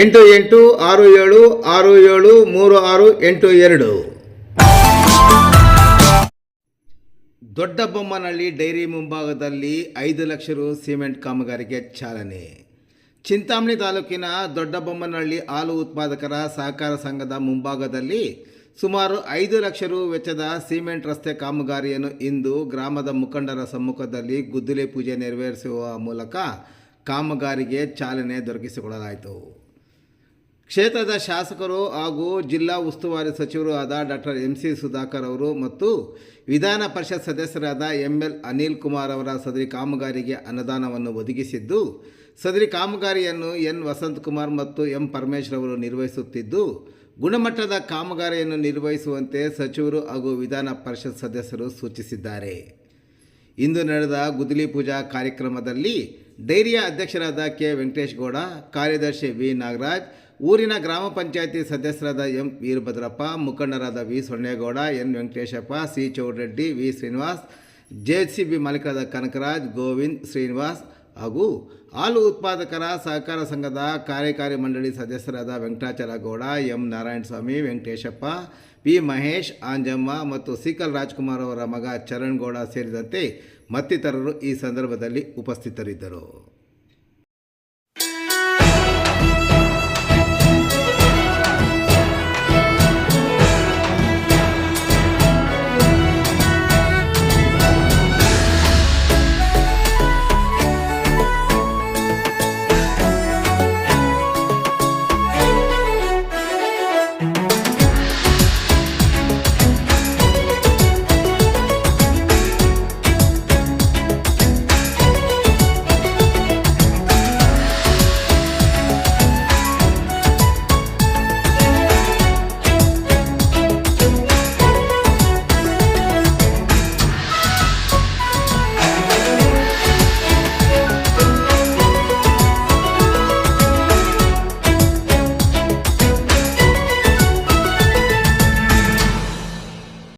ಎಂಟು ಎಂಟು ಆರು ಏಳು ಆರು ಏಳು ಮೂರು ಆರು ಎಂಟು ಎರಡು. ದೊಡ್ಡಬೊಮ್ಮನಹಳ್ಳಿ ಡೈರಿ ಮುಂಭಾಗದಲ್ಲಿ ಐದು ಲಕ್ಷ ರು ಸಿಮೆಂಟ್ ಕಾಮಗಾರಿಗೆ ಚಾಲನೆ. ಚಿಂತಾಮಣಿ ತಾಲೂಕಿನ ದೊಡ್ಡಬೊಮ್ಮನಹಳ್ಳಿ ಹಾಲು ಉತ್ಪಾದಕರ ಸಹಕಾರ ಸಂಘದ ಮುಂಭಾಗದಲ್ಲಿ ಸುಮಾರು ಐದು ಲಕ್ಷ ರು ವೆಚ್ಚದ ಸಿಮೆಂಟ್ ರಸ್ತೆ ಕಾಮಗಾರಿಯನ್ನು ಇಂದು ಗ್ರಾಮದ ಮುಖಂಡರ ಸಮ್ಮುಖದಲ್ಲಿ ಗುದ್ದಲಿ ಪೂಜೆ ನೆರವೇರಿಸುವ ಮೂಲಕ ಕಾಮಗಾರಿಗೆ ಚಾಲನೆ ದೊರಕಿಸಿಕೊಡಲಾಯಿತು. ಕ್ಷೇತ್ರದ ಶಾಸಕರು ಹಾಗೂ ಜಿಲ್ಲಾ ಉಸ್ತುವಾರಿ ಸಚಿವರು ಆದ ಡಾಕ್ಟರ್ ಎಂ ಸಿ ಸುಧಾಕರ್ ಅವರು ಮತ್ತು ವಿಧಾನ ಪರಿಷತ್ ಸದಸ್ಯರಾದ ಎಂ ಎಲ್ ಅನಿಲ್ ಕುಮಾರ್ ಅವರ ಸದರಿ ಕಾಮಗಾರಿಗೆ ಅನುದಾನವನ್ನು ಒದಗಿಸಿದ್ದು, ಸದರಿ ಕಾಮಗಾರಿಯನ್ನು ಎನ್ ವಸಂತಕುಮಾರ್ ಮತ್ತು ಎಂ ಪರಮೇಶ್ವರ್ ಅವರು ನಿರ್ವಹಿಸುತ್ತಿದ್ದು, ಗುಣಮಟ್ಟದ ಕಾಮಗಾರಿಯನ್ನು ನಿರ್ವಹಿಸುವಂತೆ ಸಚಿವರು ಹಾಗೂ ವಿಧಾನ ಪರಿಷತ್ ಸದಸ್ಯರು ಸೂಚಿಸಿದ್ದಾರೆ. ಇಂದು ನಡೆದ ಗುದ್ಲಿ ಪೂಜಾ ಕಾರ್ಯಕ್ರಮದಲ್ಲಿ ಡೈರಿಯ ಅಧ್ಯಕ್ಷರಾದ ಕೆ ವೆಂಕಟೇಶ್ ಗೌಡ, ಕಾರ್ಯದರ್ಶಿ ವಿ ನಾಗರಾಜ್ ಊರಿನ ಗ್ರಾಮ ಪಂಚಾಯತಿ ಸದಸ್ಯರಾದ ಎಂ ವೀರಭದ್ರಪ್ಪ, ಮುಖಂಡರಾದ V Sonnegowda, N Venkateshappa, C Chowdareddy, V Srinivas J C B ಮಾಲೀಕರಾದ Kanakaraj, Govind Srinivas ಹಾಗೂ ಹಾಲು ಉತ್ಪಾದಕರ ಸಹಕಾರ ಸಂಘದ ಕಾರ್ಯಕಾರಿ ಮಂಡಳಿ ಸದಸ್ಯರಾದ ವೆಂಕಟಾಚಲ ಗೌಡ, ಎಂ ನಾರಾಯಣಸ್ವಾಮಿ, ವೆಂಕಟೇಶಪ್ಪ, ಪಿ ಮಹೇಶ್, ಆಂಜಮ್ಮ ಮತ್ತು ಸಿಕಲ್ ರಾಜ್ಕುಮಾರ್ ಅವರ ಮಗ ಚರಣ್ ಗೌಡ ಸೇರಿದಂತೆ ಮತ್ತಿತರರು ಈ ಸಂದರ್ಭದಲ್ಲಿ ಉಪಸ್ಥಿತರಿದ್ದರು.